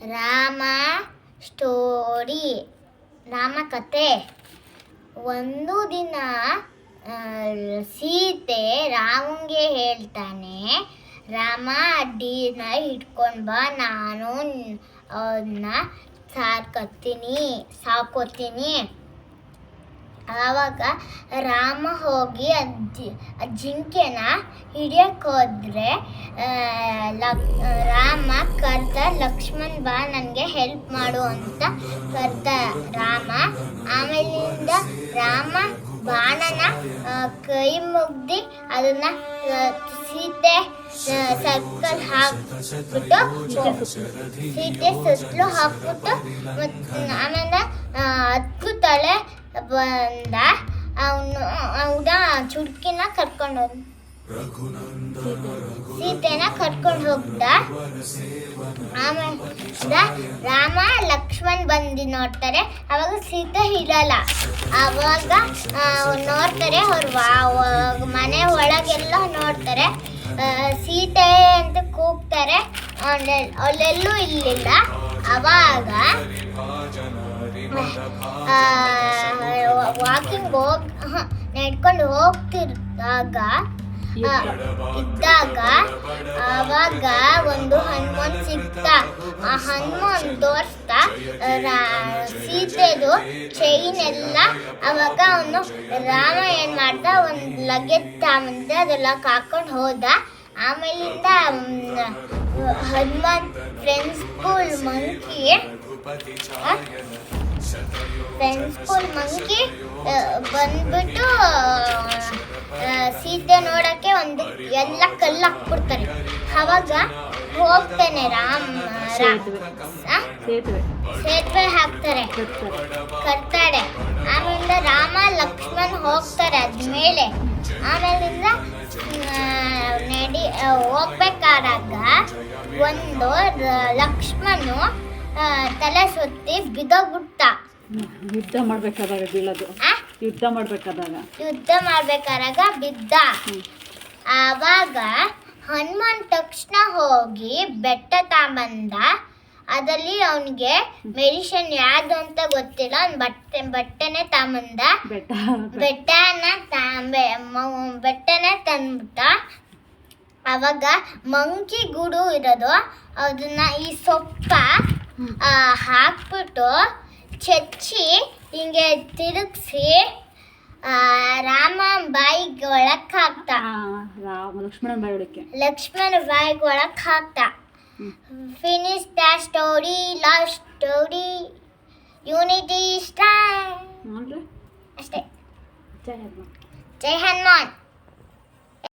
Rama story Rama ಕತೆ ಒಂದು ದಿನ ಸೀತೆ ರಾಮಂಗೆ ಹೇಳ್ತಾನೆ ರಾಮ ಅಡ್ಡಿನ ಹಿಡ್ಕೊಂಡು ಬಾ ನಾನು ಅವನ್ನ ಸಾಕತ್ತೀನಿ ಸಾಕೋತೀನಿ ಆವಾಗ ರಾಮ ಹೋಗಿ ಅಜ್ಜಿ ಜಿಂಕೆನ ಹಿಡಿಯಕ್ಕೆ ಹೋದ್ರೆ ಆ, ಲಕ್ ರಾಮ ಕರ್ದ ಲಕ್ಷ್ಮಣ್ ಬಾ, ನನಗೆ ಹೆಲ್ಪ್ ಮಾಡು ಅಂತ ಕರ್ದ ರಾಮ. ಆಮೇಲಿಂದ ರಾಮ ಬಾಣನ ಕೈ ಮುಗ್ದಿ ಅದನ್ನ ಸೀತೆ ಸರ್ಕಲ್ ಹಾಕ್ಬಿಟ್ಟು ಸೀತೆ ಸುತ್ತಲೂ ಹಾಕ್ಬಿಟ್ಟು ಮತ್ತು ಆಮೇಲೆ ಹತ್ತು ತಲೆ ಬಂದ, ಅವನು ಅವನ ಚುಡ್ಕಿನ ಕರ್ಕೊಂಡು ಸೀತೆನ ಕರ್ಕೊಂಡು ಹೋಗ್ದ. ಆಮೇಲೆ ರಾಮ ಲಕ್ಷ್ಮಣ್ ಬಂದು ನೋಡ್ತಾರೆ. ಅವಾಗ ಸೀತೆ ಇರಲ್ಲ. ಅವಾಗ ನೋಡ್ತಾರೆ, ಅವ್ರ ಮನೆ ಒಳಗೆಲ್ಲ ನೋಡ್ತಾರೆ. ಸೀತೆ ಅಂತ ಕೂಗ್ತಾರೆ. ಅಲ್ಲೆಲ್- ಅಲ್ಲೆಲ್ಲೂ ಇಲ್ಲಿಲ್ಲ. ಅವಾಗ ವಾಕಿಂಗ್ ಹೋಗ್ ನಡ್ಕೊಂಡು ಹೋಗ್ತಿರ್ದಾಗ ಇದ್ದಾಗ ಆವಾಗ ಒಂದು ಹನುಮಾನ್ ಸಿಕ್ತ. ಆ ಹನುಮಾನ್ ರಾ- ಸೀತೆದು ಚೈನ್ ಎಲ್ಲ ಅವಾಗ ಅವನು ರಾಮ ಏನ್ ಮಾಡ್ದ, ಒಂದು ಲಗೇಜ್ ತಗೊಂಡ ಅದೆಲ್ಲ ಕಾಕೊಂಡು ಹೋದ. ಆಮೇಲಿಂದ Hanuman friends school monkey friends school monkey ಬಂದ್ಬಿಟ್ಟು ಒಂದು ಎಲ್ಲ ಕಲ್ಲು ಹಾಕ್ಬಿಡ್ತಾರೆ ಅವಾಗ ಹೋಗ್ತೇನೆ ರಾಮ ಸೇತುವೆ. ಹಾಕ್ತಾರೆ. ಕಟ್ತಾರೆ. ಆಮೇಲೆ ರಾಮ ಲಕ್ಷ್ಮಣ್ ಹೋಗ್ತಾರೆ ಅದ್ಮೇಲೆ. ಆಮೇಲಿಂದ ನಡಿ ಹೋಗ್ಬೇಕಾದಾಗ ಒಂದು ಲಕ್ಷ್ಮಣು ತಲೆ ಸುತ್ತಿ ಬಿದ್ದೋಗ್ಬಿಡ್ತ. ಯುದ್ಧ ಮಾಡ್ಬೇಕಾದಾಗ ಬೀಳೋದು. ಯುದ್ಧ ಮಾಡ್ಬೇಕಾದಾಗ. ಯುದ್ಧ ಮಾಡ್ಬೇಕಾದಾಗ ಬಿದ್ದ. ಆವಾಗ ಹನುಮಾನ್ ತಕ್ಷಣ ಹೋಗಿ ಬೆಟ್ಟ ತಾಂಬಂದ ಅದರಲ್ಲಿ ಅವನಿಗೆ ಮೆಡಿಷನ್ ಯಾವ್ದು ಅಂತ ಗೊತ್ತಿಲ್ಲ ಅವ್ನು ಬಟ್ಟೆ ಬಟ್ಟೆನೆ ತಾಂಬಂದ. ಬೆಟ್ಟ. ಬೆಟ್ಟನ ತಾಂಬೆ ಬೆಟ್ಟನೆ ತಂದ್ಬಿಟ್ಟ. ಅವಾಗ ಮಂಕಿ ಗುಡು ಇರೋದು ಅದನ್ನ ಈ ಸೊಪ್ಪ ಹಾಕ್ಬಿಟ್ಟು ಚಚ್ಚಿ ಹಿಂಗೆ ತಿರುಗಿಸಿ ರಾಮ ಬಾಯಿಗೆ ಒಳಕ್ಕೆ ಹಾಕ್ತ ಆ, ರಾಮ ಲಕ್ಷ್ಮಣನ ಬಾಯಿ ಹೊಡಿಕೆ ಲಕ್ಷ್ಮಣ ಬಾಯಿಗೆ ಒಳಕ್ಕೆ ಹಾಕ್ತ. Finish the story last story unity strong ಅಷ್ಟೇ. ಜೈ ಹನುಮಾನ್. ಜೈ ಹನುಮಾನ್.